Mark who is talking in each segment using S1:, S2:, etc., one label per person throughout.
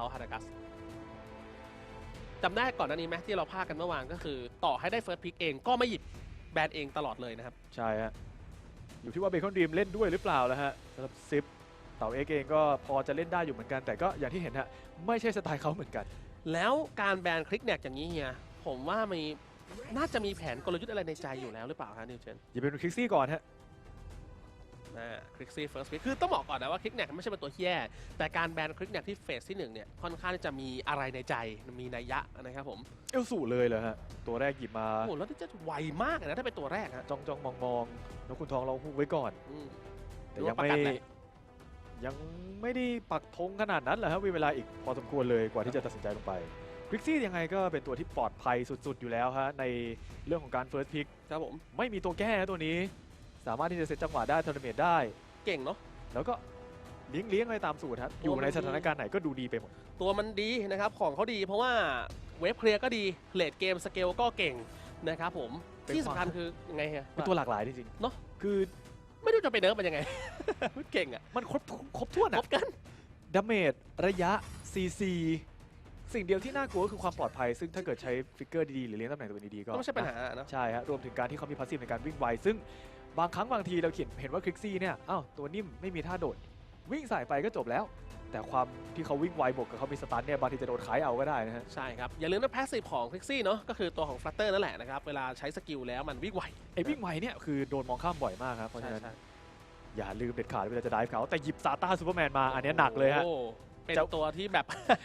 S1: เขาฮารากัสจำได้ก่อนหน้านี้ไหมที่เราพากันเมื่อวานก็คือ ต่อให้ได้เฟิร์สพิกเองก็ไม่หยิบแบนเองตลอดเลยนะครับ
S2: ใช่ฮะอยู่ที่ว่าเบคอนดีมเล่นด้วยหรือเปล่าแล้วฮะสำหรับซิปเต่าเอ็กเองก็พอจะเล่นได้อยู่เหมือนกัน แต่ก็อย่างที่เห็นฮะไม่ใช่สไตล์เขาเหมือนกัน
S1: แล้วการแบนคลิกแนกอย่างนี้เฮียผมว่ามีน่าจะมีแผนกลยุทธ์อะไรในใจอยู่แล้วหรือเปล่าฮะนิวเจน
S2: อย่าเป็นคลิกซี่ก่อนฮะ
S1: นะคลิกซี่เฟิร์สพิกคือต้องบอกก่อนนะว่าคลิกแนกไม่ใช่เป็นตัวแย่ แต่การแบนคลิกแนกที่เฟสที่หนึ่งเนี่ยค่อนข้างที่จะมีอะไรในใจมีนัยยะนะครับผม
S2: เอลสูเลยเลยฮะ ตัวแรกหยิบมา
S1: โอ้โหแล้วนี่จะไวมากเลยนะถ้าเป็นตัวแรกฮะ
S2: จ้องจ้องมองมองแล้วคุณทองเราฮุกไว้ก่อน
S1: อืม
S2: แต่ยังไม่
S1: หรือว่าประกันแหละ
S2: ยังไม่ได้ปักธงขนาดนั้นแหละครับมีเวลาอีกพอสมควรเลยกว่าที่จะตัดสินใจลงไปคลิกซี่ยังไงก็เป็นตัวที่ปลอดภัยสุดๆ อยู่แล้วฮะในเรื่องของการเฟิร์สพิก
S1: ครับผม
S2: ไม่มีตัวแก้นะตัวนี้ สามารถที่จะเซตจังหวะได้เทอร์เมตได้
S1: เก่งเนาะ
S2: แล้วก็เลี้ยงเลี้ยงอะไรตามสูตรฮะอยู่ในสถานการณ์ไหนก็ดูดีไปหมด
S1: ตัวมันดีนะครับของเขาดีเพราะว่าเวฟเคลียร์ก็ดีเลดเกมสเกลก็เก่งนะครับผม
S2: เป็น
S1: ที่
S2: ความ
S1: สำคัญคือยังไงฮะ
S2: เป็นตัวหลากหลายจริงๆ
S1: เนอะ
S2: คือ
S1: ไม่รู้จะไปเนิร์ฟมันยังไงเก่งอะ
S2: มันครบครบถ้วน
S1: คร
S2: อะ
S1: บกัน
S2: ดาเมจระยะ CC สิ่งเดียวที่น่ากลัวก็คือความปลอดภัย ซึ่งถ้าเกิดใช้ฟิกเกอร์ดีๆ หรือเลี้ยงตำแหน่งตัวดีๆ ก็
S1: ก็ไม่ใช่ปัญหาเนอะ
S2: ใช่ฮะรวมถึงการที่เขามีพาสซีฟในการวิ่งไว ซึ่ง บางครั้งบางทีเราเขียนเห็นว่าคลิกซี่เนี่ยอ้าวตัวนิ่มไม่มีท่าโดด วิ่งใส่ไปก็จบแล้ว แต่ความที่เขาวิ่งไวบวกกับเขามีสตันเนี่ยบางทีจะโดนขายเอาก็ได้นะฮะ
S1: ใช่ครับ อย่าลืมนะแพสซีฟของคลิกซี่เนาะก็คือตัวของฟลัตเตอร์นั่นแหละนะครับ เวลาใช้สกิลแล้วมันวิ่งไว
S2: ไอ้วิ่งไวเนี่ยคือโดนมองข้ามบ่อยมากครับเพราะฉะนั้น
S1: ใช่
S2: อย่าลืมเด็ดขาดเวลาจะได้เขาแต่หยิบซาต้าซูเปอร์แมนมาอันเนี้ยหนักเลยฮะ
S1: โอ้ เป็น
S2: จะ
S1: ตัวที่แบบ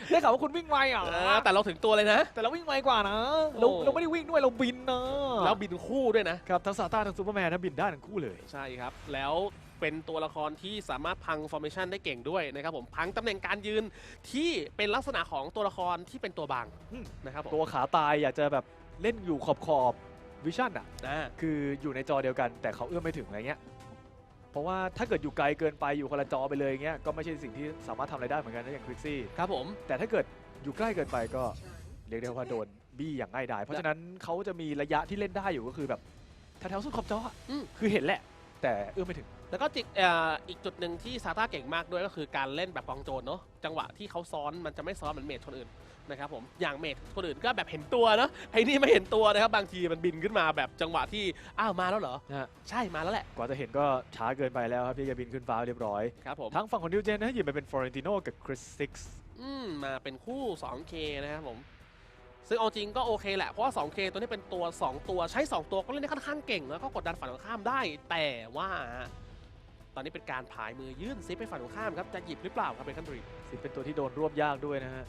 S2: ได้ข่าวว่าคุณวิ่งไวเหรอ
S1: เออแต่เราถึงตัวเลยนะ
S2: แต่เราวิ่งไวกว่านะเรา
S1: โอ้
S2: เราไม่ได้วิ่งด้วยเราบินนะ
S1: แล้วบินคู่ด้วยนะ
S2: ครับทั้งซาต้าทั้งซูเปอร์แมนนะบินได้ทั้งคู่เลย
S1: ใช่ครับ แล้วเป็นตัวละครที่สามารถพังฟอร์เมชันได้เก่งด้วยนะครับผมพังตำแหน่งการยืนที่เป็นลักษณะของตัวละครที่เป็นตัวบาง
S2: อืม
S1: นะครับผม
S2: ตัวขาตายอยากจะแบบเล่นอยู่ขอบขอบวิชั่นอะ
S1: อ่า
S2: คืออยู่ในจอเดียวกันแต่เขาเอื้อมไม่ถึงอะไรเงี้ย เพราะว่าถ้าเกิดอยู่ไกลเกินไปอยู่คนละจอไปเลยเงี้ยก็ไม่ใช่สิ่งที่สามารถทำอะไรได้เหมือนกันนะอย่างควิกซี่
S1: ครับผม
S2: แต่ถ้าเกิดอยู่ใกล้เกินไปก็เรียกได้ว่าโดนบี้อย่างง่ายดายเพราะฉะนั้นเขาจะมีระยะที่เล่นได้อยู่ก็คือแบบแถวๆสุดขอบจออะ
S1: อืม
S2: คือเห็นแหละ แต่เอื้อมไม่ถึง
S1: แล้วก็จิกเอ่ออีกจุดหนึ่งที่ซาต้าเก่งมากด้วยก็คือการเล่นแบบกองโจรเนาะจังหวะที่เขาซ้อนมันจะไม่ซ้อนเหมือนเมทคนอื่น นะครับผมอย่างเมทคนอื่นก็แบบเห็นตัวเนาะไอ้นี่ไม่เห็นตัวนะครับบางทีมันบินขึ้นมาแบบจังหวะที่อ้าวมาแล้วเหรอ
S2: นะฮะ
S1: ใช่มาแล้วแหละ
S2: กว่าจะเห็นก็ช้าเกินไปแล้วครับที่จะบินขึ้นฟ้าเรียบร้อย
S1: ครับผม
S2: ทั้งฝั่งของนิวเจนนะหยิบมาเป็นฟลอเรนติโนกับคริสซิกส์
S1: อืมมาเป็นคู่ 2K นะครับผม ซึ่งเอาจริงก็โอเคแหละ เพราะว่า 2K ตัวนี้เป็นตัว 2 ตัวใช้ 2 ตัวก็เล่นได้ค่อนข้างเก่ง แล้วก็กดดันฝั่งตรงข้ามได้ แต่ว่า ตอนนี้เป็นการผายมือยื่นซิปให้ฝั่งตรงข้ามครับจะหยิบหรือเปล่าครับเป็นคันดรี
S2: สิเป็นตัวที่โดนรวบยากด้วยนะฮะ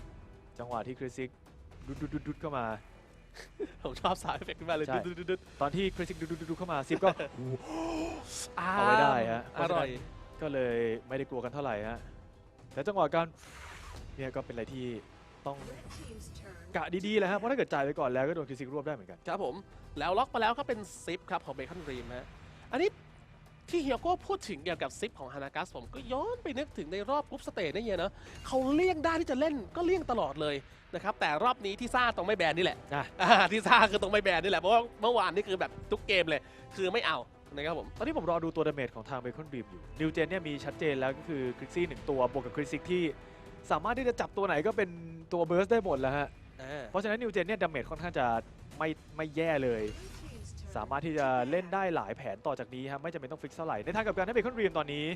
S2: จังหวะที่คริสซิกดุดดุดดุดดุดเข้ามา
S1: ผมชอบสายเอฟเฟกต์ขึ้นมาเลย
S2: ใช่
S1: ดุดดุดดุด
S2: ตอนที่คริสซิกดุดดุดดุดเข้ามาซิปก็
S1: อ่า
S2: เอาไว้ได้ฮะ
S1: อร่อย
S2: ก็เลยไม่ได้กลัวกันเท่าไหร่ฮะแต่จังหวะการเนี่ยก็เป็นอะไรที่ต้องกะดีๆแหละฮะเพราะถ้าเกิดจ่ายไปก่อนแล้วก็โดนคริสซิกรวบได้เหมือนกัน
S1: ครับผม แล้วล็อกไปแล้วก็เป็นซิปครับของเบคอนดรีมฮะ อันนี้ ที่เฮียโก้พูดถึงเกี่ยวกับซิปของฮานากัสผมก็ย้อนไปนึกถึงในรอบกรุ๊ปสเตจนะเฮียเนาะเขาเลี่ยงได้ที่จะเล่นก็เลี่ยงตลอดเลยนะครับแต่รอบนี้ที่ซ่าตรงไม่แบนนี่แหละ
S2: อะ
S1: อ่าที่ซ่าคือตรงไม่แบนนี่แหละเพราะว่าเมื่อวานนี่คือแบบทุกเกมเลย คือไม่เอานะครับผม
S2: ตอนนี้ผมรอดูตัวดาเมจของทางเบคอนบีมอยู่นิวเจนเนี่ยมีชัดเจนแล้วก็คือคริสซี่หนึ่งตัวบวกกับคริสซิกที่สามารถที่จะจับตัวไหนก็เป็นตัวเบิร์สได้หมดแล้วฮะ
S1: อ่า
S2: เพราะฉะนั้นนิวเจนเนี่ยดาเมจค่อนข้างจะไม่ไม่แย่เลย สามารถที่จะเล่นได้หลายแผนต่อจากนี้ครับไม่จำเป็นต้องฟิกเท่าไหร่ในทางกลับการให้เบคอนรีมตอนนี้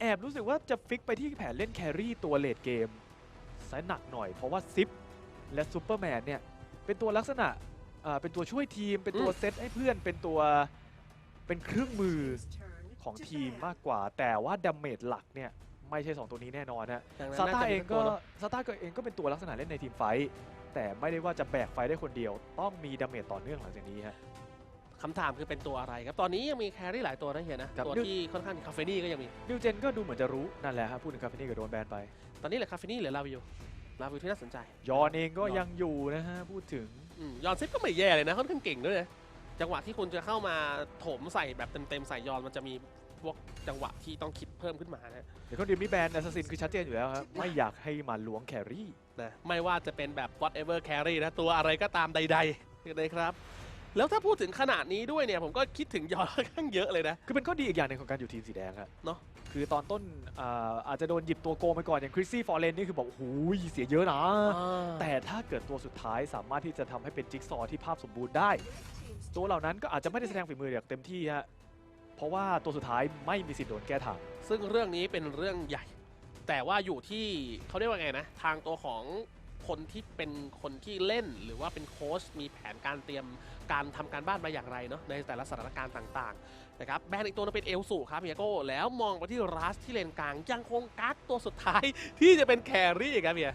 S2: แอบรู้สึกว่าจะฟิกไปที่แผนเล่นแครี่ตัวเลดเกมสายหนักหน่อยเพราะว่าซิปและซูเปอร์แมนเนี่ยเป็นตัวลักษณะอ่าเป็นตัวช่วยทีม เป็นตัวเซตให้เพื่อนเป็นตัวเป็นเครื่องมือของทีมมากกว่า แต่ว่าดาเมจหลักเนี่ยไม่ใช่ 2 ตัวนี้แน่นอนฮะ
S1: ดังนั้น
S2: ซา
S1: น่
S2: ต้า
S1: จะ
S2: เอ
S1: มี
S2: ง
S1: สั
S2: ก็
S1: ตัวเนอะ
S2: ซาต้าก็เองก็เป็นตัวลักษณะเล่นในทีมไฟท์ แต่ไม่ได้ว่าจะแบกไฟท์ได้คนเดียว ต้องมีดาเมจต่อเนื่องหลังจากนี้ฮะ
S1: คำถามคือเป็นตัวอะไรครับ ตอนนี้ยังมีแครี่หลายตัวนะเฮียนะ
S2: ครับ
S1: ตัวที่ค่อนข้างคาเฟนี่ก็ยังมี
S2: นิวเจนก็ดูเหมือนจะรู้นั่นแหละฮะพูดถึงคาเฟนี่กับโดนแบนไป
S1: ตอนนี้เหลือคาเฟนี่เหลือลาวิวลาวิวที่น่าสนใจ
S2: ยอนเองก็ยังอยู่นะฮะพูดถึง
S1: อืมยอนซิปก็ไม่แย่เลยนะค่อนข้างเก่งด้วยนะจังหวะที่คุณจะเข้ามาโถมใส่แบบเต็มๆใส่ยอนมันจะมีพวกจังหวะที่ต้องคิดเพิ่มขึ้นมานะ
S2: เดี๋ยวเขาดีมนี่แบนแอสซัสซินคือชัดเจนอยู่แล้วครับไม่อยากให้มาล้วงแครี่
S1: นะไม่ว่าจะเป็นแบบ whatever carry นะตัวอะไรก็ตามใดๆนะครับแล้วถ้าพูดถึงขนาดนี้ด้วยเนี่ย ผมก็คิดถึงยอนค่อนข้างเยอะเลยนะ
S2: คือเป็นข้อดีอีกอย่างหนึ่งของการอยู่ทีมสีแดงครับ
S1: เนอะ
S2: คือตอนต้นอ่าอาจจะโดนหยิบตัวโกงไปก่อนอย่างคริสซี่ฟอร์เรนนี่คือบอกโอ้โหเสียเยอะนะ แต่ถ้าเกิดตัวสุดท้ายสามารถที่จะทำให้เป็นจิ๊กซอว์ที่ภาพสมบูรณ์ได้ ตัวเหล่านั้นก็อาจจะไม่ได้แสดงฝีมืออย่างเต็มที่ฮะเพราะว่าตัวสุดท้ายไม่มีสิทธิ์โดนแก้ทาง
S1: ซึ่งเรื่องนี้เป็นเรื่องใหญ่ แต่ว่าอยู่ที่เขาเรียกว่าไงนะ ทางตัวของคนที่เป็นคนที่เล่นหรือว่าเป็นโค้ชมีแผนการเตรียมการทำการบ้านมาอย่างไรเนาะในแต่ละสถานการณ์ต่างๆนะครับแบนอีกตัวนึงเป็นเอลสูครับเฮียโก้แล้วมองไปที่รัสที่เลนกลางยังคงกักตัวสุดท้ายที่จะเป็นแครี่ครับเฮีย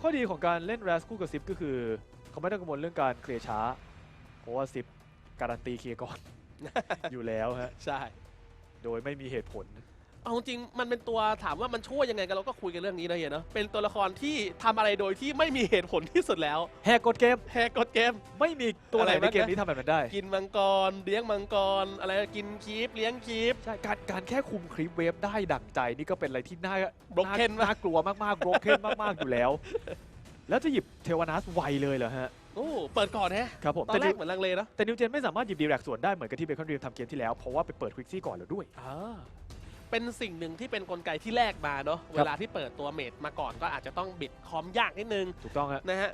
S2: ข้อดีของการเล่นแรสคู่กับซิปก็คือ เขาไม่ต้องกังวลเรื่องการเคลียร์ช้า เพราะว่าซิปการันตีเคลียร์ก่อนอยู่แล้วฮะ
S1: ใช่
S2: โดยไม่มีเหตุผล
S1: เอาจริงๆมันเป็นตัวถามว่ามันช่วยยังไงกันเราก็คุยกันเรื่องนี้นะเฮียเนาะเป็นตัวละครที่ทำอะไรโดยที่ไม่มีเหตุผลที่สุดแล้ว
S2: แหกกฎเกม
S1: แฮกกดเกม
S2: ไม่มีตัวไหน
S1: อะไร
S2: ใน
S1: บ้างนะ
S2: เกมนี้ทำแบบนั้นได้
S1: กินมังกร เลี้ยงมังกร อะไรกินคีปเลี้ยงคีป
S2: ใช่การการแค่คุมคลิปเวฟได้ดั่งใจนี่ก็เป็นอะไรที่น่า
S1: Broken
S2: น่าน่ากลัวมากๆ broken มาก ๆ อยู่แล้ว แล้วจะหยิบเทวานัสไวเลยเหรอฮะ
S1: โอ้เปิดก่อนแฮะ
S2: ครับผม
S1: ตอ
S2: แต่
S1: นแร
S2: นิ
S1: ก
S2: ว
S1: เหมือนลังเลเนาะ
S2: แต่นิวเจนไม่สามารถหยิบดีแรกสวนได้เหมือนกับที่เบคอนรีมทำเกมที่แล้ว เพราะว่าไปเปิดควิกซี่ก่อนแล้วด้วย
S1: อ่า เป็นสิ่งหนึ่งที่เป็นกลไกที่แลกมาเนาะเวลาที่เปิดตัวเมดมาก่อนก็อาจจะต้องบิดคอมยากนิดนึง
S2: ถูกต้องฮะ
S1: นะฮะ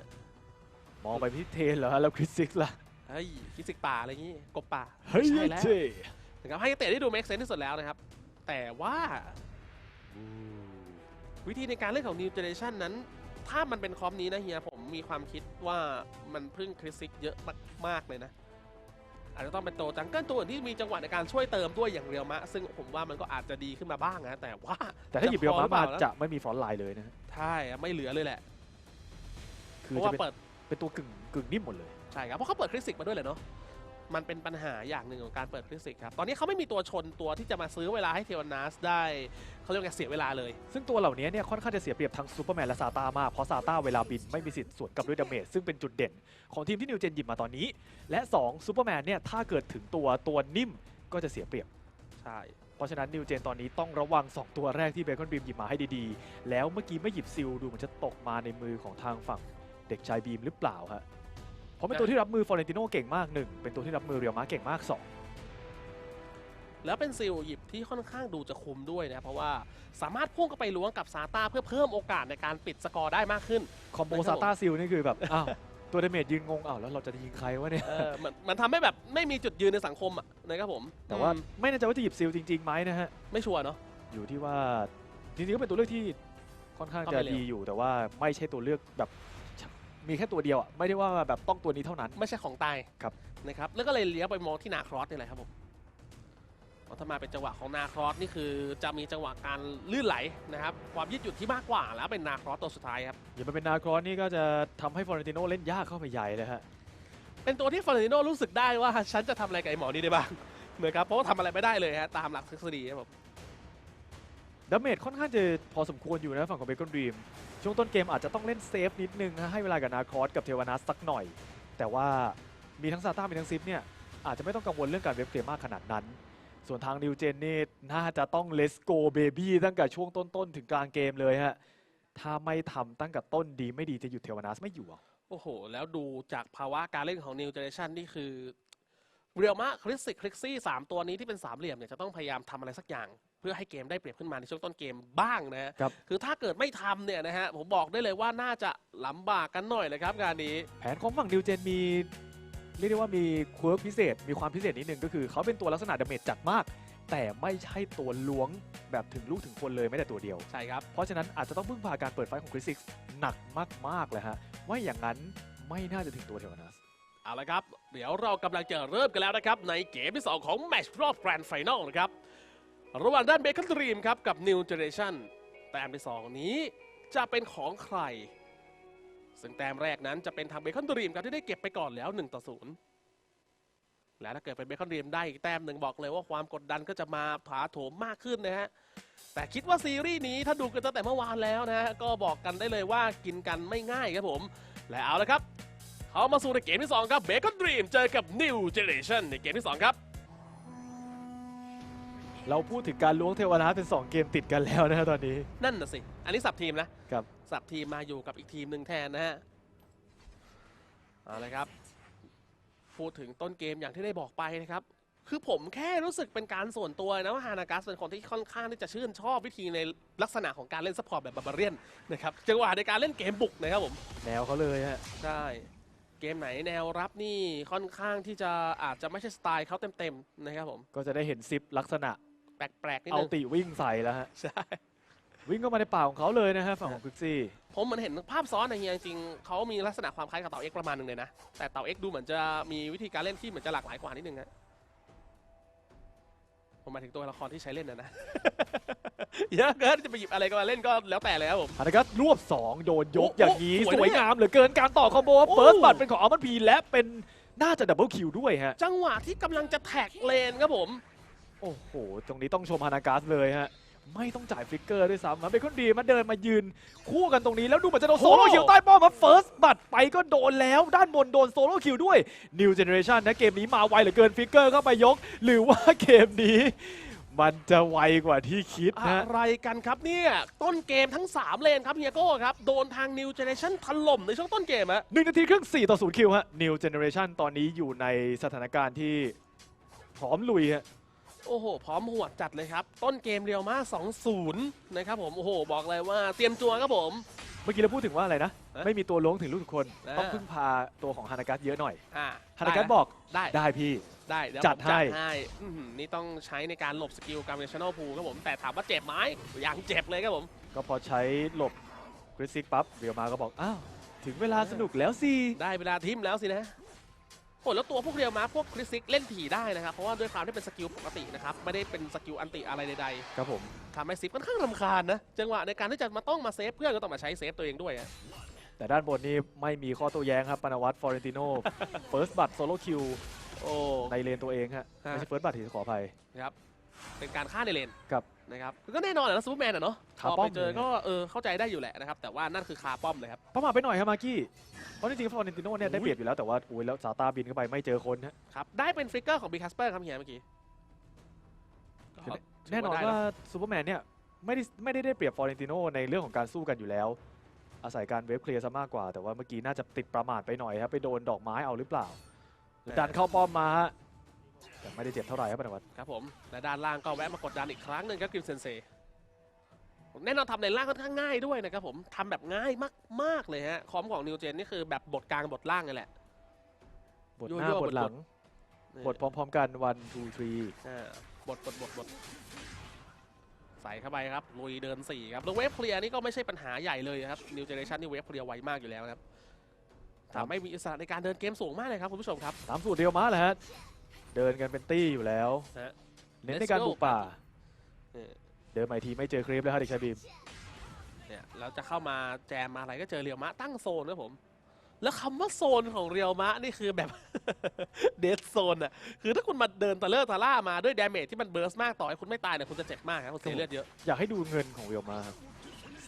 S2: มองไปที่เทนเหรอฮะแล้วคริสซิกล่ะ
S1: เฮ้ยฟิสิกป่าอะไรอย่างงี้กบป่า
S2: เฮ้ย
S1: ใช่แล้ว
S2: เจ
S1: นะครับให้เตะได้ดูเมคเซนที่สุดแล้วนะครับ แต่ว่าวิธีในการเล่นของ New Generation นั้น ถ้ามันเป็นคอมนี้นะเฮียผมมีความคิดว่ามันพึ่งคริสซิกเยอะมากๆเลยนะ อาจจะต้องเป็นตัวจังเกิลตัวอื่นที่มีจังหวะในการช่วยเติมด้วยอย่างเรียวมะ ซึ่งผมว่ามันก็อาจจะดีขึ้นมาบ้างนะแต่ว่า
S2: แต่ถ้าหยิบเรียว
S1: พอ
S2: มา
S1: หรือเป
S2: มา
S1: ล่านะ
S2: จะไม่มีฟรอนต์ไลน์เลยนะฮะ
S1: ใช่อะไม่เหลือเลยแหละ
S2: คื
S1: เพ
S2: อ
S1: ราะ
S2: จะ
S1: ว่า
S2: เป็น
S1: เปิด
S2: เป็นตัวกึ่งกึ่งนิ่มหมดเลย
S1: ใช่ครับเพราะเขาเปิดคริสซิกมาด้วยเลยเนาะ มันเป็นปัญหาอย่างหนึ่งของการเปิดคริสิกครับ ตอนนี้เขาไม่มีตัวชนตัวที่จะมาซื้อเวลาให้เทวนาสได้เขาเรียกว่าเสียเวลาเลย
S2: ซึ่งตัวเหล่านี้เนี่ยค่อนข้างจะเสียเปรียบทั้งซูเปอร์แมนและซาต้ามาก เพราะซาต้าเวลาบินไม่มีสิทธิ์สวนกับด้วยดาเมจซึ่งเป็นจุดเด่น ของทีมที่นิวเจนหยิบมาตอนนี้ และ2ซูเปอร์แมนเนี่ยถ้าเกิดถึงตัวตัวนิ่มก็จะเสียเปรียบ
S1: ใช่
S2: เพราะฉะนั้นนิวเจนตอนนี้ต้องระวัง 2 ตัวแรกที่เบคอนบีมหยิบมาให้ดีๆ แล้วเมื่อกี้ไม่หยิบซิลดูเหมันจะตกมาในมือของทางฝั่งเด็กชายบีมหรือเปล่าฮะ เพราะเป็นตัวที่รับมือฟอเรนติโนเก่งมากหนึ่งเป็นตัวที่รับมือเรียวมาเก่งมากสอง
S1: แล้วเป็นซิลหยิบที่ค่อนข้างดูจะคุมด้วยนะ เพราะว่าสามารถพุ่งเข้าไปล้วงกับซาต้าเพื่อเพิ่มโอกาสในการปิดสกอร์ได้มากขึ้น
S2: คอมโบ
S1: นะครับ
S2: ซาต้าซิลนี่คือแบบ อ้าว ตัวดาเมจยืนงงอ้าวแล้วเราจะยิงใครวะเนี่ย
S1: เออมันมันทำให้แบบไม่มีจุดยืนในสังคมอะนะครับผม
S2: แต่ว่า
S1: อืม
S2: ไม่แน่ใจว่าจะหยิบซิลจริงๆไหมนะฮะ
S1: ไม่ชัวร์เนาะ
S2: อยู่ที่ว่าจริงๆก็เป็นตัวเลือกที่ค่อนข้าง
S1: เข้า
S2: จะ
S1: ไปเร็ว
S2: ดีอยู่แต่ว่าไม่ใช่ตัวเลือกแบบ มีแค่ตัวเดียวอะไม่ได้ว่าแบบต้องตัวนี้เท่านั้น
S1: ไม่ใช่ของตาย
S2: ครับ
S1: นะครับ แล้วก็เลยเลี้ยวไปมองที่นาครอสนี่แหละครับผมเพราะถ้ามาเป็นจังหวะของนาครอสนี่คือจะมีจังหวะการลื่นไหลนะครับ ความยืดหยุ่นที่มากกว่าแล้วเป็นนาครอสตัวสุดท้ายครับ
S2: อย่ามาเป็นนาครอนนี่ก็จะทำให้ฟลอเรนติโนเล่นยากเข้าไปใหญ่เลยฮะ
S1: เป็นตัวที่ฟอร์ติโนรู้สึกได้ว่าฉันจะทำอะไรกับไอ้หมอนี่ได้บ้างนะครับเพราะว่าทำอะไรไม่ได้เลยฮะตามหลักทฤษฎีครับผม
S2: ดาเมจค่อนข้างจะพอสมควรอยู่นะฝั่งของเบคอนดรีมช่วงต้นเกมอาจจะต้องเล่นเซฟนิดนึงฮะให้เวลากับนาครอสกับเทวานัสสักหน่อย แต่ว่ามีทั้งซาต้ามีทั้งซิฟเนี่ยอาจจะไม่ต้องกังวลเรื่องการเวฟเกมมากขนาดนั้น ส่วนทางนิวเจนนี่น่าจะต้องเลสโกเบบี้ตั้งแต่ช่วงต้นๆ ถึงกลางเกมเลยฮะ ถ้าไม่ทำตั้งแต่ต้นดีไม่ดีจะหยุดเทวานัสไม่อยู่อะ
S1: โอ้โห แล้วดูจากภาวะการเล่นของ New Generation นี่คือเรียลมาคริสซิคริกซี่สามตัวนี้ที่เป็นสามเหลี่ยมเนี่ยจะต้องพยายามทำอะไรสักอย่าง พื่อให้เกมได้เปรียบขึ้นมาในช่วงต้นเกมบ้างนะฮะ
S2: ครับ
S1: คือถ้าเกิดไม่ทำเนี่ยนะฮะผมบอกได้เลยว่าน่าจะลำบากกันหน่อยเลยครับงานนี้
S2: แผนของฝั่งนิวเจนมีเรียกได้ว่ามีควิร์พิเศษ มีความพิเศษนิดนึงก็คือเขาเป็นตัวลักษณะดาเมจจัดมาก แต่ไม่ใช่ตัวล้วงแบบถึงลูกถึงคนเลยแม้แต่ตัวเดียว
S1: ใช่ครับ
S2: เพราะฉะนั้นอาจจะต้องพึ่งพาการเปิดไฟของคริสซิกหนักมากๆเลยฮะว่าอย่างนั้นไม่น่าจะถึงตัวเทวานัส
S1: เอาละครับ เดี๋ยวเรากำลังจะเริ่มกันแล้วนะครับ ในเกมที่ 2 ของแมตช์รอบแกรนด์ไฟนอลนะครับ ระหว่างด้านเบคอนดรีมครับกับ New Generation แต้มที่2นี้จะเป็นของใคร ซึ่งแต้มแรกนั้นจะเป็นทางเบคอนดรีมครับที่ได้เก็บไปก่อนแล้ว1ต่อ0และถ้าเกิดเป็นเบคอนดรีมได้อีกแต้มหนึ่งบอกเลยว่าความกดดันก็จะมาถาโถมมากขึ้นนะฮะแต่คิดว่าซีรีส์นี้ถ้าดูกันตั้งแต่เมื่อวานแล้วนะฮะก็บอกกันได้เลยว่ากินกันไม่ง่ายครับผม และเอาละครับ เขามาสู่ในเกมที่ 2 ครับเบคอนดรีมเจอกับ New Generation ในเกมที่ 2 ครับ
S2: เราพูดถึงการล้วงเทวานัสเป็น 2 เกมติดกันแล้วนะฮะตอนนี้
S1: นั่นน่ะสิ อันนี้สับทีมนะครับ สับทีมมาอยู่กับอีกทีมหนึ่งแทนนะฮะเอาเลยครับ พูดถึงต้นเกมอย่างที่ได้บอกไปนะครับ คือผมแค่รู้สึกเป็นการส่วนตัวนะว่าฮานากัสเป็นคนที่ค่อนข้างที่จะชื่นชอบวิธีในลักษณะของการเล่นซัพพอร์ตแบบบาบาเรียนนะครับจังหวะในการเล่นเกมบุกนะครับผม
S2: แนวเขาเลยฮะ
S1: ใช่ เกมไหนแนวรับนี่ค่อนข้างที่จะอาจจะไม่ใช่สไตล์เขาเต็มๆนะครับผม
S2: ก็จะได้เห็นซิปลักษณะ
S1: แปลกๆนิด
S2: เอา
S1: นึง
S2: ติวิ่งใส่แล้วฮะ
S1: ใช่
S2: วิ่งเข้ามาในป่าของเขาเลยนะฮะฝั่งของควิกซี่
S1: ผมเหมือนเห็นภาพซ้อนในเฮียจริงๆเขามีลักษณะความคล้ายกับเต่าเอ็กประมาณหนึ่งเลยนะ แต่เต่าเอ็กดูเหมือนจะมีวิธีการเล่นที่เหมือนจะหลากหลายกว่านิดนึงนะผมหมายถึงตัวละครที่ใช้เล่นนะนะ เยอะเกินจะไปหยิบอะไรก็มาเล่นก็แล้วแต่เลยครับผม
S2: ฮานากัสรวบ 2 โดนยก
S1: โอ้
S2: อย่างนี้
S1: โอ้สวย
S2: สวย
S1: เนี่ย
S2: งามเหลือเกินการต่อคอมโบ
S1: โอ้
S2: เฟิร์สบัตเป็นของอัลมันพีและเป็นน่าจะดับเบิลคิวด้วยฮะ
S1: จังหวะที่กำลังจะแท็กเลนครับผม
S2: โอ้โห ตรงนี้ต้องชมฮานากัสเลยฮะ ไม่ต้องจ่ายฟลิกเกอร์ด้วยซ้ำมันเป็นคนดีมาเดินมายืน คู่กันตรงนี้แล้วดูเหมือนจะโดนโซโล่
S1: โอ้
S2: คิวใต้ป้อมมาเฟิร์สบัตไปก็โดนแล้วด้านบนโดนโซโล่คิวด้วย New Generation นะเกมนี้มาไวเหลือเกินฟิกเกอร์เข้าไปยก หรือว่าเกมนี้มันจะไวกว่าที่คิด
S1: อะ
S2: นะ
S1: ไรกันครับเนี่ยต้นเกมทั้ง 3 เลนครับเฮียโก้ครับ โดนทาง New Generation ถล่มในช่วงต้นเกมอะ
S2: หนึ่งนาทีครึ่ง4ต่อ0คิวฮะ New Generation ตอนนี้อยู่ในสถานการณ์ที่พร้อมลุยฮะ
S1: โอ้โห พร้อมหวดจัดเลยครับ ต้นเกมเรียวมา2-0 นะครับผม โอ้โห บอกเลยว่าเตรียมตัวครับผม
S2: เมื่อกี้เราพูดถึงว่าอะไรนะ
S1: เอ๊ะ
S2: ไม่มีตัวล้วงถึงลูกทุกคน
S1: อ่า
S2: ต้องพึ่งพาตัวของฮานากัสเยอะหน่อย
S1: อ่า
S2: ฮานากัส
S1: ได้ะ
S2: บอก
S1: ได้
S2: ได้พี่
S1: ได้เดี๋ยว
S2: จัด
S1: ผม
S2: ให้
S1: ให้ อื้อหือนี่ต้องใช้ในการหลบสกิลการเวชั่นอลพูครับผม แต่ถามว่าเจ็บไหมยังเจ็บเลยครับผม
S2: ก็พอใช้หลบกริซิกปั๊บเรียวมาก็บอก อ้าว ถึงเวลาสนุกแล้วสิ
S1: ได้เวลาทิมแล้วสินะ โอ้แล้วตัวพวกเรียวมาพวกคริสซิกเล่นผีได้นะครับ เพราะว่าด้วยความที่เป็นสกิลปกตินะครับ ไม่ได้เป็นสกิลอันติอะไรใด
S2: ครับผม
S1: ๆทำให้ซิปค่อนข้างรำคาญนะ จังหวะในการที่จะมาต้องมาเซฟเพื่อนก็ต้องมาใช้เซฟตัวเองด้วยอะ
S2: แต่ด้านบนนี่ไม่มีข้อโต้แย้งครับปานวัตฟอร์เรนติโนเฟิร์สบัตโซโลคิว
S1: โอ้
S2: ในเลนตัวเองฮะ
S1: ฮะ
S2: ไม่ใช่เฟิร์สบัตทีขออภัย
S1: นะครับ เป็นการฆ่าในเลน
S2: ครับ
S1: นะครับก็แน่นอนแหละนะซูเปอร์แมนอะเนาะ
S2: คา
S1: พอ
S2: ป้อ
S1: ไป
S2: ม
S1: เจอ
S2: เลยนะ
S1: ก็เออเข้าใจได้อยู่แหละนะครับแต่ว่านั่นคือคาป้อมเลยครับ
S2: ประมาทไปหน่อยครับมาร์กี้ เพราะจริงๆฟอร์เรนติโนเนี่ยได้
S1: อุ้ย
S2: เปรียบอยู่แล้วแต่ว่าโอ้ยแล้วซาตาบินเข้าไปไม่เจอคนฮะ
S1: ครับได้เป็นฟลิกเกอร์ของบีคัสเปอร์ครับเฮียเมื่อกี้ก็ถื
S2: แน่นอน
S1: ได้
S2: ว่าซูเปอร์แมนเนี่ยไม่ได้ไม่ได้ได้เปรียบฟอร์เรนติโนในเรื่องของการสู้กันอยู่แล้ว อาศัยการเวฟเคลียร์ซะมากกว่า แต่ว่าเมื่อกี้น่าจะติดประมาทไปหน่อยครับ ไปโดนดอกไม้เอาหรือเปล่าดันเข้าป้อมมาฮะ แต่ไม่ได้เจ็บเท่าไหร่ครับปานวัต
S1: ครับผมและด้านล่างก็แวะมากดดันอีกครั้งหนึ่งครับกิมเซนเซแน่นอนทำในล่างค่อนข้างง่ายด้วยนะครับผมทำแบบง่ายมากๆเลยฮะคอมของนิวเจนนี่คือแบบบทกลางบทล่างนี่แหละ
S2: บท
S1: ยั่ว
S2: หน้า
S1: ๆ
S2: บทหลัง
S1: นี่
S2: บทพร้อมๆกันวันทูทรี
S1: อ่าบทบทบทบทใส่เข้าไปครับลุยเดินสี่ครับแล้วเวฟเคลียร์นี่ก็ไม่ใช่ปัญหาใหญ่เลยครับนิวเจเนชันนี่เวฟเคลียร์ไวมากอยู่แล้วนะครับทำให้มีอิสระในการเดินเกมสูงมากเลยครับคุณผู้ชมครับ
S2: ตามสูตรเดียวมาแหละฮะ เดินกันเป็นตี้อยู่แล้ว
S1: ฮะ
S2: เน้น
S1: Let's
S2: ในการ
S1: go
S2: บุกป่า
S1: นี่
S2: เดินมาอีกทีไม่เจอครีปเลยฮะเด็กชายบีม
S1: เนี่ยเราจะเข้ามาแจมมาอะไรก็เจอเรียวมะตั้งโซนครับผม แล้วคำว่าโซนของเรียวมะนี่คือแบบ เดดโซนอะ คือถ้าคุณมาเดินตะเลิศตะล่ามาด้วยดาเมจที่มันเบิร์สมากต่อให้คุณไม่ตายเนี่ยคุณจะเจ็บมากครับคุณเสียเลือดเยอะ
S2: อยากให้ดูเงินของเรียวมา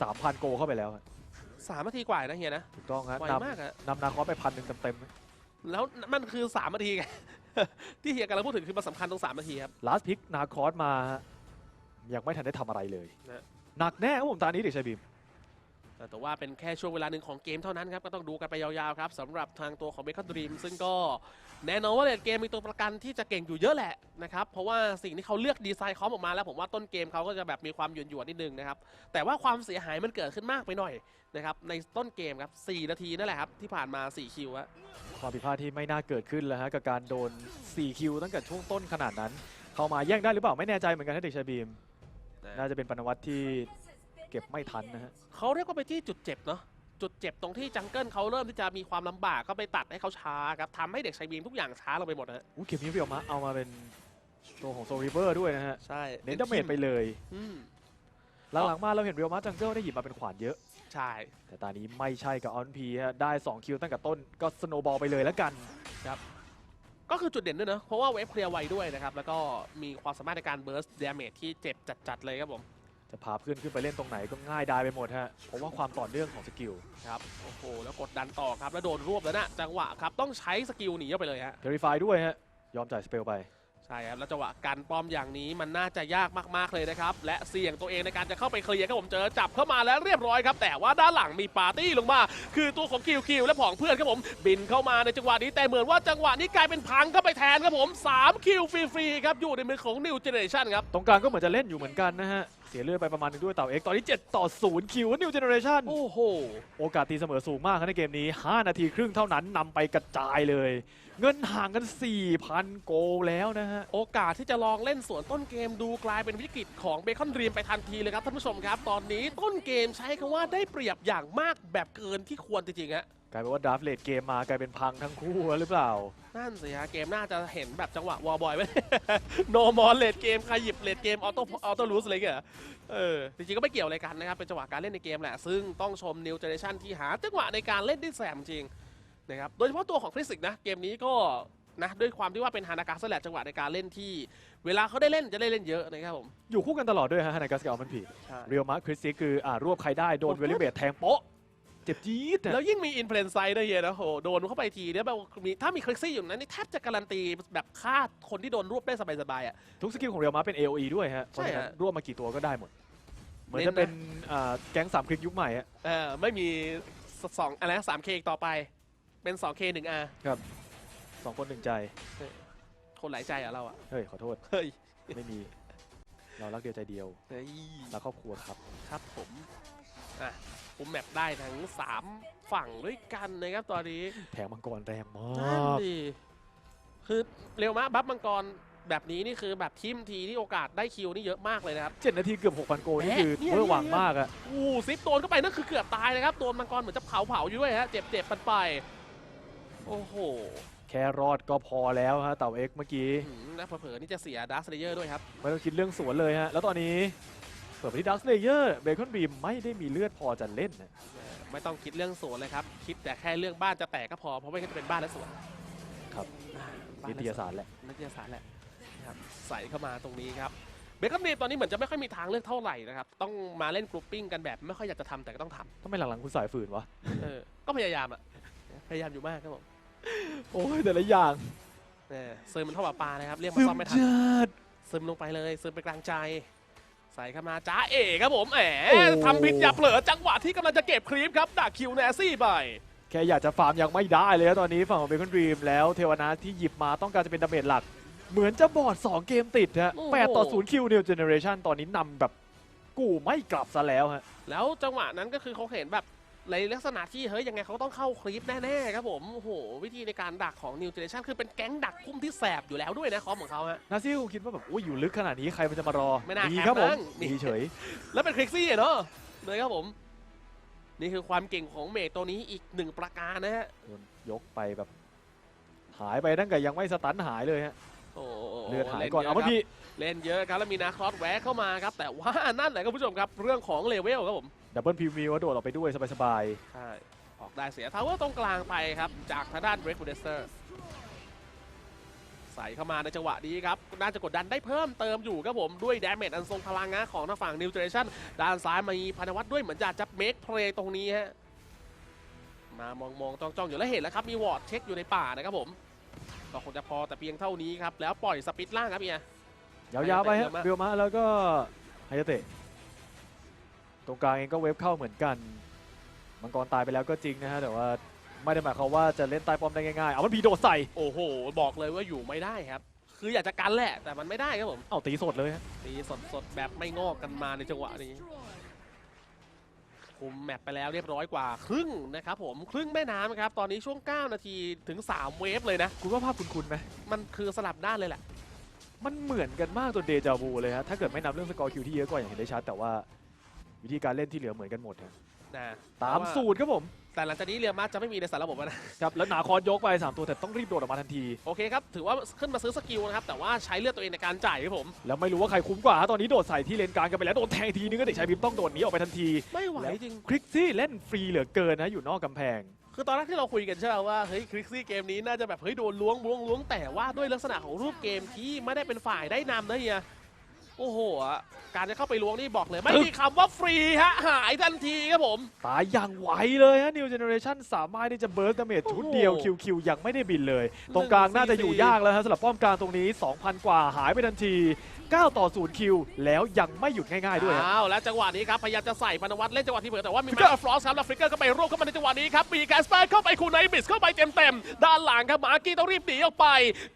S2: สามพันโกเข้าไปแล้วฮะ
S1: สามนาทีกว่านะเฮียนะ
S2: ถูกต้องฮะ
S1: ไวนมากอะำ
S2: นำนาคอสไปพันหนึ่งเต็ม
S1: แล้วมันคือสามนาทีไง ที่เฮียกำลังพูดถึงคือมันสำคัญตรงสามนาทีครับ
S2: ๆลาสพิกนาคอสมาฮะยังไม่ทันได้ทำอะไรเลย
S1: นะ
S2: หนักแน่ครับผมตอนนี้เด็กชายบีม
S1: แต่ว่าเป็นแค่ช่วงเวลาหนึ่งของเกมเท่านั้นครับ ก็ต้องดูกันไปยาวๆครับสำหรับทางตัวของเบคอนดรีมซึ่งก็แน่นอนว่าเลดเกมมีตัวประกันที่จะเก่งอยู่เยอะแหละนะครับ เพราะว่าสิ่งที่เขาเลือกดีไซน์คอมออกมาแล้วผมว่าต้นเกมเขาก็จะแบบมีความหยวนหยวนๆนิดนึงนะครับ แต่ว่าความเสียหายมันเกิดขึ้นมากไปหน่อยนะครับในต้นเกมครับ4นาทีนั่นแหละครับที่ผ่านมา 4 คิวฮะ
S2: ความผิดพลาดที่ไม่น่าเกิดขึ้นแล้วฮะกับการโดน 4 คิวตั้งแต่ช่วงต้นขนาดนั้น เข้ามาแย่งได้หรือเปล่าไม่แน่ใจเหมือนกันนะเด็กชายบีม น่าจะเป็นปนวัตที่เก็บไม่ทันนะฮะ
S1: เขาเรียกว่าไปที่จุดเจ็บเนาะจุดเจ็บตรงที่จังเกิลเขาเริ่มที่จะมีความลำบากก็ไปตัดให้เขาช้าครับทำให้เด็กชายบีมทุกอย่างช้าลงไปหมดนะฮะ
S2: อู้เกมนี้เรียวมาเอามาเป็นตัวของโซริเวอร์ด้วยนะฮะ
S1: ใช่
S2: เน้นดาเมจไปเลย
S1: อืม
S2: หลังๆมาเราเห็นเรียวมาจังเกิลได้หยิบมาเป็นขวานเยอะ
S1: ใช่
S2: แต่ตอนนี้ไม่ใช่กับออนพีฮะได้ 2 คิวตั้งแต่ต้นก็สโนบอลไปเลยแล้วกัน
S1: ก็คือจุดเด่นด้วยเนอะเพราะว่าเวฟเคลียร์ไวด้วยนะครับ แล้วก็มีความสามารถในการเบิร์สเดเมจที่เจ็บจัดๆเลยครับผม
S2: จะพาเพื่อนขึ้นไปเล่นตรงไหนก็ง่ายดายไปหมดฮะเพราะว่าความต่อเนื่องของสกิล
S1: ครับโอ้โหแล้วกดดันต่อครับแล้วโดนรวบแล้วนะจังหวะครับต้องใช้สกิลหนีออกไปเลยฮะ
S2: เพลิฟายด้วยฮะยอมจ่ายสเปลไป
S1: ใช่ครับแล้วจังหวะการป้อมอย่างนี้มันน่าจะยากมากๆเลยนะครับ และเสี่ยงตัวเองในการจะเข้าไปเคลียร์ครับผมเจอจับเข้ามาแล้วเรียบร้อยครับ แต่ว่าด้านหลังมีปาร์ตี้ลงมา คือตัวของคิวคิวและผองเพื่อนครับผมบินเข้ามาในจังหวะนี้แต่เหมือนว่าจังหวะนี้กลายเป็นพังเข้าไปแทนครับผม3คิวฟรีๆครับอยู่ในมือของ New Generation ครับ
S2: ตรงกลางก็เหมือนจะเล่นอยู่เหมือนกันนะฮะ เสียเลือดไปประมาณหนึงด้วยเต่าเอ็กตอนนี้ 7 ต่อ 0 คิวนิวเจเนอเรชั่น
S1: โอ้โห
S2: โอกาสตีเสมอสูงมากครับในเกมนี้ 5 นาทีครึ่งเท่านั้นนำไปกระจายเลย เงินห่างกัน 4,000 โกลแล้วนะฮะ
S1: โอกาสที่จะลองเล่นสวนต้นเกมดูกลายเป็นวิกฤตของเบคอนดรีมไปทันทีเลยครับท่านผู้ชมครับ ตอนนี้ต้นเกมใช้คำว่าได้เปรียบอย่างมากแบบเกินที่ควรจริงๆฮะ
S2: กลายเป็นว่าดราฟเลดเกมมากลายเป็นพังทั้งคู่หรือเปล่า
S1: นั่นสิฮะเกมน่าจะเห็นแบบจังหวะวอลบอยไหมโนมอนเลดเกมใครหยิบเลดเกมออโต้ออโต้ลูสอะไรเงี้ยเออจริงๆก็ไม่เกี่ยวอะไรกันนะครับ เป็นจังหวะการเล่นในเกมแหละ ซึ่งต้องชมนิวเจเนชันที่หาจังหวะในการเล่นได้แสมจริงนะครับโดยเฉพาะตัวของคริสิกนะ เกมนี้ก็นะด้วยความที่ว่าเป็นฮานากาสแลดจังหวะในการเล่นที่ เวลาเขาได้เล่นจะได้เล่นเยอะนะครับผม
S2: อยู่คู่กันตลอดด้วยฮะฮานากัสกับอัลมันผี
S1: ใช่
S2: เรียวมาร์คคริสซิคืออ่ารวบใครได้โดนเวลิเบตแทงโป๊ะ เจ็บจี๊ดอะ
S1: แล้วยิ่งมีอินเพลนไซด์ด้วยเฮียนะโหโดนเข้าไปทีเนี่ยแบบมีถ้ามีคลิกซี่อยู่นั้นนี่แทบจะการันตีแบบฆ่าคนที่โดนรวบได้สบายๆอะ
S2: ทุกสกิลของเรียวมาร์คเป็น AOE ด้วยฮะเพ
S1: ใช่
S2: ราะฉะนั้น
S1: ฮะ
S2: รวบมากี่ตัวก็ได้หมด เหมือน
S1: เน้น
S2: จะเป็น
S1: นะ
S2: อ่าแก๊งสามคลิกยุคใหม่อะ
S1: เออไม่มีสสองอะไรสามเคอีกต่อไป เป็น 2K 1 R
S2: สองคนหนึ่งใจ
S1: คนหลายใจอะเราอะ
S2: เฮ้ย ขอโทษ
S1: เฮ้ย
S2: ไม่มี เรารักเดียวใจเดียว
S1: เฮ้ย
S2: รักครอบครัวครับ
S1: ครับผม อะ ผมแมปได้ทั้ง 3 ฝั่งด้วยกันนะครับตอนนี้
S2: แทงมังกรแรงมา
S1: นั่น
S2: ก
S1: ดิคือเร็วมากบัฟมังกรแบบนี้นี่คือแบบทิมทีนี่โอกาสได้คิวนี่เยอะมากเลยนะครับ
S2: เจ็ดนาทีเกือบ 6,000 โกลนี่
S1: แหม
S2: คือ
S1: เนี่ย
S2: เวอร์หวัง
S1: เนี่ย
S2: มากอะ
S1: อู้ซิปโดนเข้าไปนั่นคือเกือบตายนะครับโดนมังกรเหมือนจะเผาเผาๆอยู่ด้วยฮะเจ็บเจ็บๆปันไป โอ้โห
S2: แค่รอดก็พอแล้วฮะเต่าเอ็กเมื่อกี้
S1: หืมและเผลอๆนี่จะเสียดาร์สเลเยอร์ด้วยครับ
S2: ไม่ต้องคิดเรื่องสวนเลยฮะ แล้วตอนนี้ เปิดไปที่ดักสเลเยอร์เบคอนบีมไม่ได้มีเลือดพอจะเล่นนะ
S1: เออไม่ต้องคิดเรื่องสวนเลยครับ คิดแต่แค่เรื่องบ้านจะแตกก็พอ เพราะไม่งั้นจะเป็นบ้านและสวน
S2: ครับ
S1: อ่าบ้
S2: นิ
S1: และ
S2: ตยสารแหละ
S1: นิตยสารแหละนะครับใส่เข้ามาตรงนี้ครับเบคอนบีตอนนี้เหมือนจะไม่ค่อยมีทางเลือกเท่าไหร่นะครับ ต้องมาเล่นกรุ๊ปปิ้งกันแบบ ไม่ค่อยอยากจะทำแต่ก็ต้องท
S2: ทำไมหลังๆคุณสายฝืนวะำ
S1: เออก็พยายามอะพยายามอยู่มากครับผม
S2: โอ้ยแต่ละอย่าง
S1: เออซึมมันเท่ากับปลานะครับเรียกมา
S2: ซึม
S1: ซ่อมไม่ทัน
S2: จัด
S1: ซึมลงไปเลยซึมไปกลางใจ ใส่เข้ามาจ้าเอ๋ครับผมแหม
S2: โอ้
S1: ทำผิดอย่าเผลอจังหวะที่กำลังจะเก็บครีปครับดักคิวแนซี่ไป
S2: แค่อยากจะฟาร์มยังไม่ได้เลยครับตอนนี้ฝั่งของเบคอนดรีมแล้วเทวนาที่หยิบมาต้องการจะเป็นดาเมจหลัก เหมือนจะบอด 2 เกมติดฮะ
S1: โอ้โห
S2: 8ต่อ0คิว New Generation ตอนนี้นำแบบกูไม่กลับซะแล้วฮะ
S1: แล้วจังหวะนั้นก็คือเขาเห็นแบบ ในลักษณะที่เฮ้ยยังไงเขาต้องเข้าคลิปแน่ๆครับผมโอ้โหวิธีในการดักของ New Generation คือเป็นแก๊งดักพุ่มที่แสบอยู่แล้วด้วยนะคอมของเขาฮะ
S2: นาซี่คงคิดว่าแบบอุ้ยอยู่ลึกขนาดนี้ใครมันจะมารอ
S1: ไม่น่า
S2: มี
S1: แคมป์
S2: ครับผม
S1: มั้งมี
S2: มีเฉย
S1: แล้วเป็นคลิกซี่อะเนาะเลยครับผม นี่คือความเก่งของเมทตัวนี้อีกหนึ่งประการนะฮะ
S2: โดนยกไปแบบ หายไปตั้งแต่ยังไม่สตันหายเลยฮะ
S1: โอ้โห
S2: เลือดหายก่อน
S1: ล่
S2: เอา
S1: ยะ
S2: เมื่อ
S1: ครับ
S2: กี้
S1: เล่นเยอะครับแล้วมีนาครอสแวะเข้ามาครับ แต่ว่านั่นแหละครับผู้ชมครับ เรื่องของเลเวลครับผม
S2: ดับเบิลพิวมิวโดดออกไปด้วยสบาย
S1: ใช่ออกได้เสียทาวเวอร์ตรงกลางไปครับ จากทางด้านเบรกบูเดสเตอร์ใส่เข้ามาในจังหวะนี้ครับ น่าจะกดดันได้เพิ่มเติมอยู่ครับผมด้วยดาเมจอันทรงพลังงะของทางฝั่งนิวเจเนชั่นด้านซ้ายมีพานวัตด้วยเหมือนจะจะเมคเพลย์ตรงนี้ฮะมามองมองจ้องจ้องอยู่แล้วเห็นแล้วครับ มีวอร์ดเช็คอยู่ในป่านะครับผมก็คงจะพอแต่เพียงเท่านี้ครับ แล้วปล่อยสปิดล่างครับเฮีย
S2: ๆยาวๆไปฮะ
S1: เร็วมาก
S2: เบลมาแล้วก็ไฮยาเตะ ตรงกลางเองก็เวฟเข้าเหมือนกัน มังกรตายไปแล้วก็จริงนะฮะแต่ว่าไม่ได้หมายความว่าจะเล่นใต้ป้อมได้ง่ายๆ เอามันพีโดดใส่
S1: โอ้โห บอกเลยว่าอยู่ไม่ได้ครับ คืออยากจะกันแหละ แต่มันไม่ได้ครับผม
S2: เอาตีสดเลยฮะ
S1: ตีสดๆแบบไม่งอกกันมาในจังหวะนี้ คุมแมปไปแล้วเรียบร้อยกว่า ครึ่งนะครับผม ครึ่งแม่น้ำครับ ตอนนี้ช่วง 9 นาทีถึง 3 เวฟเลยนะ
S2: คุณว่าภาพคุณคุณไหม
S1: มันคือสลับด้านเลยแหละ
S2: มันเหมือนกันมากตัวเดจาวูเลยฮะ ถ้าเกิดไม่นับเรื่องสกอร์คิวที่เยอะกว่าอย่างเห็นได้ชัด แต่ว่า วิธีการเล่นที่เหลือเหมือนกันหมดฮะ
S1: นะ
S2: ตามสูตรครับผม
S1: แต่หลังจากนี้เรียมัสจะไม่มีในสารระบบแล้วนะ
S2: ครับ แล้วหนาคอนยกไป 3 ตัวแต่ต้องรีบโดดออกมาทันที
S1: โอเคครับ ถือว่าขึ้นมาซื้อสกิลนะครับ แต่ว่าใช้เลือดตัวเองในการจ่ายครับผม
S2: แล้วไม่รู้ว่าใครคุ้มกว่าฮะตอนนี้โดดใส่ที่เลนกลางกันไปแล้ว โดนแทงทีนึงก็เด็กชายพิมพ์ต้องโดดหนีออกไปทันที
S1: ไม่ไหว
S2: แล้ว
S1: จริง
S2: คลิกซี่เล่นฟรีเหลือเกินนะอยู่นอกกำแพง
S1: คือตอนแรกที่เราคุยกันใช่ไหมว่าเฮ้ยคลิกซี่เกมนี้น่าจะแบบเฮ้ยโดนล้วงล้วงล้วงแต่ว่าด้วยลักษณะของรูปเกมที่ไม่ได้เป็นฝ่ายได้นำนะเฮีย โอ้โหอะการจะเข้าไปล้วงนี่บอกเลย ไม่มีคำว่าฟรีฮะ หายทันทีครับผม
S2: ตายอย่างไวเลยฮะ New Generation สามารถที่จะเบิร์สดาเมจชุดเดียว
S1: โอ้โห
S2: คิวคิวยังไม่ได้บินเลย ตรงกลางน่าจะอยู่ยากแล้วฮะสำหรับป้อมกลางตรงนี้ 2,000 กว่าหายไปทันที 9 ต่อ 0 คิว แล้วยังไม่หยุดง่ายๆด้วยฮะ
S1: อ้าวแล้วจังหวะนี้ครับพยายามจะใส่พนวัตเล่นจังหวะที่เปิดแต่ว่ามี
S2: ฟลิ
S1: แม
S2: กเกอร์
S1: กฟรอสครับแล้วฟลิกเกอร์ก็ไปรวบเข้ามาในจังหวะนี้ครับมีแกสเปอร์เข้าไปคูไนบิสเข้าไปเต็มๆด้านหลังครับมาร์กี้ต้องรีบหนีออกไป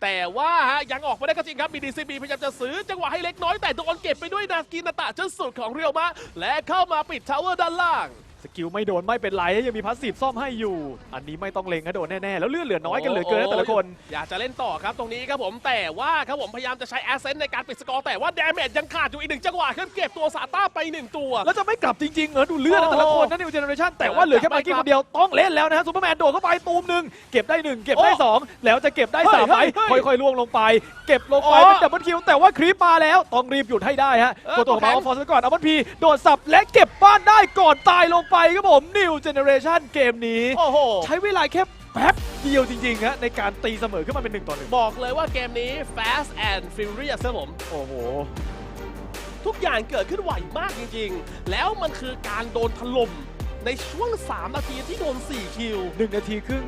S1: แต่ว่าฮะยังออกไม่ได้ก็จริงครับมีดีซีบีพยายามจะซื้อจังหวะให้เล็กน้อยแต่โดนเก็บไปด้วยนากินาตะเจ้าสุดของเรียวมะและเข้ามาปิดทาวเวอร์ด้านล่าง
S2: สกิลไม่โดนไม่เป็นไรยังมีพาสซีฟซ่อมให้อยู่ อันนี้ไม่ต้องเล็งนะโดนแน่ ๆ แล้วเลือดเหลือน้อยกันเหลือเกินนะแต่ละคน
S1: อยากจะเล่นต่อครับตรงนี้ครับผมแต่ว่าครับผมพยายามจะใช้แอสเซนต์ในการปิดสกอร์แต่ว่าดาเมจยังขาดอยู่อีกหนึ่งจังหวะครับเก็บตัวซาต้าไปหนึ่งตัว
S2: แล้วจะไม่กลับจริงๆเหรอดูเลือดนะ
S1: โอ้
S2: แต่ละคนนะนิวเจเนอเรชั่นแต่ว่าเหลือแค่
S1: กลับ
S2: มา
S1: ไป
S2: กี้
S1: ค
S2: ครับนเดียวต้องเล่นแล้วนะฮะซูเปอร์แมนโดดเข้าไปตูมหนึ่งเก็บได้หนึ่งเก็บได้
S1: โอ้
S2: สองแล้วจะเก็บได้
S1: เฮ้ย
S2: สามไหม
S1: เฮ้ยเฮ้ย
S2: ค่อยๆล่วงลงไป เก็บลงไป
S1: โอ้
S2: เป็นดับเบิลคิวแต่ว่าครีปมาแล้วต้องรีบหยุดให้ได้ฮะ
S1: เออก
S2: ดตัว
S1: โอเค
S2: มาเอาฟอร์สไว้ก่อนเอาบันพีโดดสับและเก็บบ้านได้ก่อนตายลงไปครับผมนิวเจเนอเรชั่นเกมนี้
S1: โอ้โห
S2: ใช้เวลาแค่แป๊บเดียวจริงๆฮะในการตีเสมอขึ้นมาเป็นหนึ่งต่อหนึ่ง
S1: บอกเลยว่าเกมนี้ fast and furious ครับผม
S2: โอ้โห
S1: ทุกอย่างเกิดขึ้นไวมากจริงๆ แล้วมันคือการโดนถล่มในช่วง 3 นาทีที่โดน 4 คิว
S2: หนึ่งนาทีครึ่ง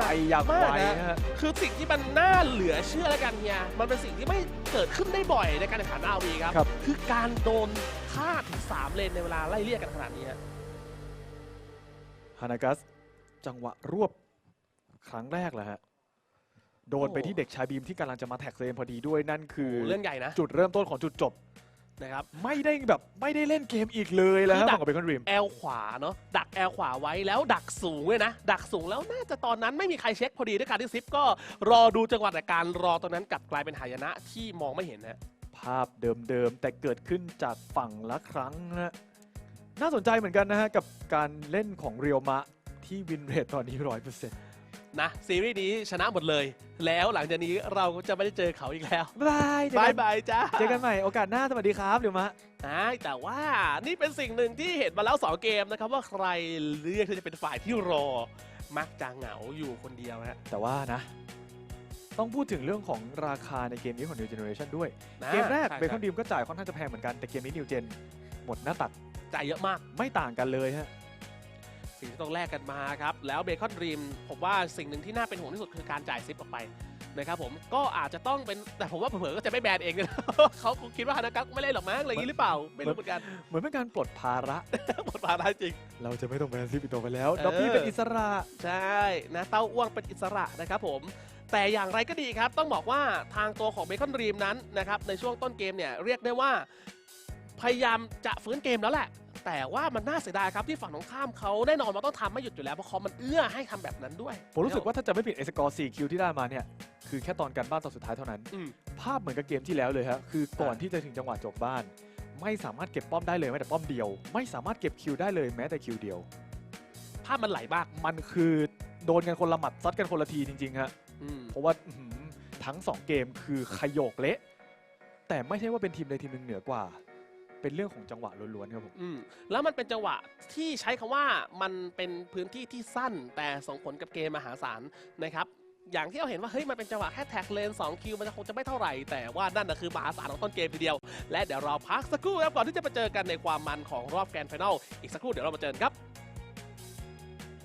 S2: ไปอย่างไว
S1: มากนะ
S2: ฮะ
S1: คือสิ่งที่มันน่าเหลือเชื่อแล้วกันเนี่ยมันเป็นสิ่งที่ไม่เกิดขึ้นได้บ่อยในการแข่งขันอาวีครับ
S2: ครับ
S1: คือการโดนฆ่าถึง3เลนในเวลาไล่เรียกกันขนาดนี้ฮะ
S2: ฮานากัสจังหวะรวบครั้งแรกแหละฮะโดนไป
S1: โอ้
S2: ที่เด็กชายบีมที่กำลังจะมาแท็กเซนพอดีด้วยนั่นคือ
S1: โอ้เรื่องใหญ่นะ
S2: จุดเริ่มต้นของจุดจบ
S1: นะครับ
S2: ไม่ได้แบบไม่ได้เล่นเกมอีกเลยแล้ว
S1: คือ
S2: ฮะ
S1: ดั
S2: ข
S1: ก
S2: องเบคอนริม
S1: แอลขวาเนาะดักแอลขวาไว้แล้วดักสูงเลยนะ ดักสูงแล้วน่าจะตอนนั้นไม่มีใครเช็คพอดีด้วยการที่ซิปก็รอดูจังหวะแต่การรอตรงนั้นกลับกลายเป็นหายนะที่มองไม่เห็นนะ
S2: ภาพเดิมๆ แต่เกิดขึ้นจากฝั่งละครั้งนะฮะน่าสนใจเหมือนกันนะฮะกับการเล่นของเรียวมะที่วินเรทตอนนี้ร้อยเปอร์เซ็นต์
S1: นะซีรีส์นี้ชนะหมดเลย แล้วหลังจากนี้เราก็จะไม่ได้เจอเขาอีกแล้ว
S2: บายเจอบา
S1: ย
S2: กัน
S1: บายจ้า
S2: เจอกันใหม่โอกาสหน้าสวัสดีครับเรียวมะ
S1: อ่าแต่ว่านี่เป็นสิ่งหนึ่งที่เห็นมาแล้วสองเกมนะครับว่าใครเลือกที่จะเป็นฝ่ายที่รอ มักจะเหงาอยู่คนเดียวฮะ
S2: แต่ว่านะ ต้องพูดถึงเรื่องของราคาในเกมนี้ของ New Generation ด้วย
S1: นะ
S2: เกมแรก
S1: ใช่
S2: เบคอนดีมก็จ่ายค่อนข้างจะแพงเหมือนกันแต่เกมนี้นิวเจนหมดหน้าตัก
S1: จ่ายเยอะมาก
S2: ไม่ต่างกันเลยฮะ
S1: สิ่งที่ต้องแลกกันมาครับ แล้วเบคอนดรีมผมว่าสิ่งหนึ่งที่น่าเป็นห่วงที่สุดคือการจ่ายซิปออกไปนะครับผมก็อาจจะต้องเป็นแต่ผมว่าเผลอๆก็จะไม่แบนเองนะเขาคงคิดว่าฮานากักไม่เล่นหรอกมั้งอะไรอย่างนี้หรือเปล่า ไม่รู้เหมือนกัน
S2: เหมือนเป็นการปลดภาระ
S1: หมดภาระจริง
S2: เราจะไม่ต้องแบนซิปอีกต่อไปแล้ว
S1: เออ
S2: ด็อบบี้เป็นอิสระ
S1: ใช่นะเต้าอ้วงเป็นอิสระนะครับผมแต่อย่างไรก็ดีครับ ต้องบอกว่าทางตัวของเบคอนดรีมนั้นนะครับในช่วงต้นเกมเนี่ยเรียกได้ว่า พยายามจะฟื้นเกมแล้วแหละ แต่ว่ามันน่าเสียดายครับที่ฝั่งตรงข้ามเขาแน่นอนมันต้องทำไม่หยุดอยู่แล้วเพราะคอมมันเอื้อให้ทำแบบนั้นด้วย
S2: ผมรู้สึกว่าถ้าจะไม่ผิดไอสกอร์4คิวที่ได้มาเนี่ย คือแค่ตอนการบ้านตอนสุดท้ายเท่านั้น
S1: อืม
S2: ภาพเหมือนกับเกมที่แล้วเลยฮะคือก่อน
S1: อ่า
S2: ที่จะถึงจังหวะจบบ้าน ไม่สามารถเก็บป้อมได้เลยแม้แต่ป้อมเดียว ไม่สามารถเก็บคิวได้เลยแม้แต่คิวเดียว
S1: ภาพมันไหลมาก
S2: มันคือโดนกันคนละหมัดซัดกันคนละทีจริงๆฮะ
S1: อืม
S2: เพราะว่าอื้อหือทั้งสองเกมคือขยโยกเละ แต่ไม่ใช่ว่าเป็นทีมใดทีมหนึ่งเหนือกว่า เป็นเรื่องของจังหวะล้วนๆครับผม
S1: อืมแล้วมันเป็นจังหวะที่ใช้คำว่ามันเป็นพื้นที่ที่สั้นแต่ส่งผลกับเกมมหาศาลนะครับ อย่างที่เราเห็นว่าเฮ้ยมันเป็นจังหวะแค่แท็กเลน2คิวมันจะคงจะไม่เท่าไหร่ แต่ว่านั่นนะคือมหาศาลของต้นเกมทีเดียว และเดี๋ยวเราพักสักครู่ครับก่อนที่จะมาเจอกันในความมันของรอบแกรนด์ไฟนอลอีกสักครู่เดี๋ยวเรามาเจอกันครับ